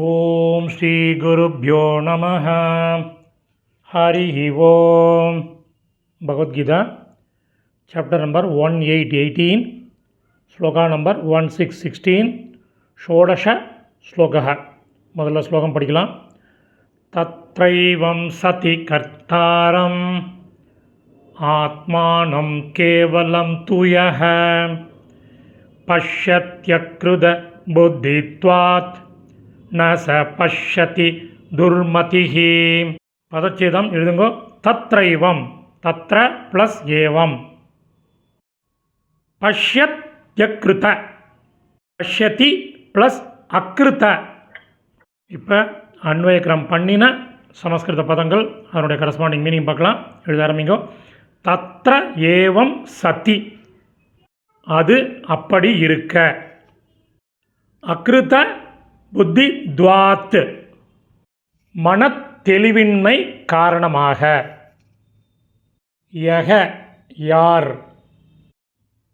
ஓம் ஸ்ரீ குருப்யோ நம ஹரி ஓம் Bhagavad Gita chapter number one eight eighteen shloka number one six sixteen ஷோடஷ ஸ்லோக முதல்ல ஸ்லோகம் படிக்கலாம். தத்ரைவம் சதி கர்த்தாரம் ஆத்மானம் கேவலம் துய பஷ்யத்யக்ருத புத்தித்வாத் ந ச பஷ்யதி துர்மதிஹி. பதச்சேதம் எழுதுங்கோ. தத்ரைவம். தத்ர ப்ளஸ் ஏவம். பஷ்யத் யக்ருத பஷ்யதி ப்ளஸ் அக்ருத. இப்போ அன்வயக்கிரம் பண்ணின சமஸ்கிருத பதங்கள் அதனுடைய கரஸ்பாண்டிங் மீனிங் பார்க்கலாம். எழுத ஆரம்பிங்கோ. தத்ர ஏவம் சதி. அது அப்படி இருக்க. அக்ருத புத்தி துவாத்து. மனத்தெளிவின்மை காரணமாக. யக யார்?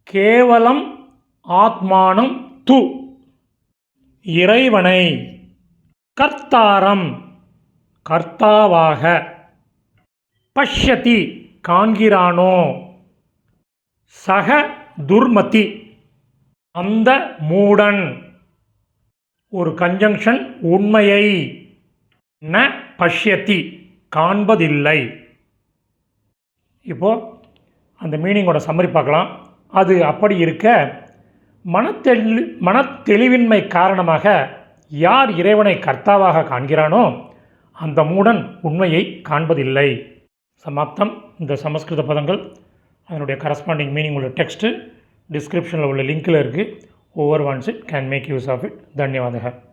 கேவலம் ஆத்மானம் து. இறைவனை. கர்த்தாரம் கர்த்தாவாக. பஷ்யதி காண்கிறானோ? சக துர்மதி அந்த மூடன். ஒரு கன்ஜங்ஷன் உண்மையை ந பஷ்யத்தி காண்பதில்லை. இப்போது அந்த மீனிங்கோட சம்மரி பார்க்கலாம். அது அப்படி இருக்க மனத்தெளி மனத்தெளிவின்மை காரணமாக யார் இறைவனை கர்த்தாவாக காண்கிறானோ அந்த மூடன் உண்மையை காண்பதில்லை. சமாப்தம். இந்த சமஸ்கிருத பதங்கள் அதனுடைய கரஸ்பாண்டிங் மீனிங் உள்ள டெக்ஸ்ட்டு டிஸ்கிரிப்ஷனில் உள்ள லிங்கில் இருக்குது whoever wants it can make use of it. Dhanyavadaha.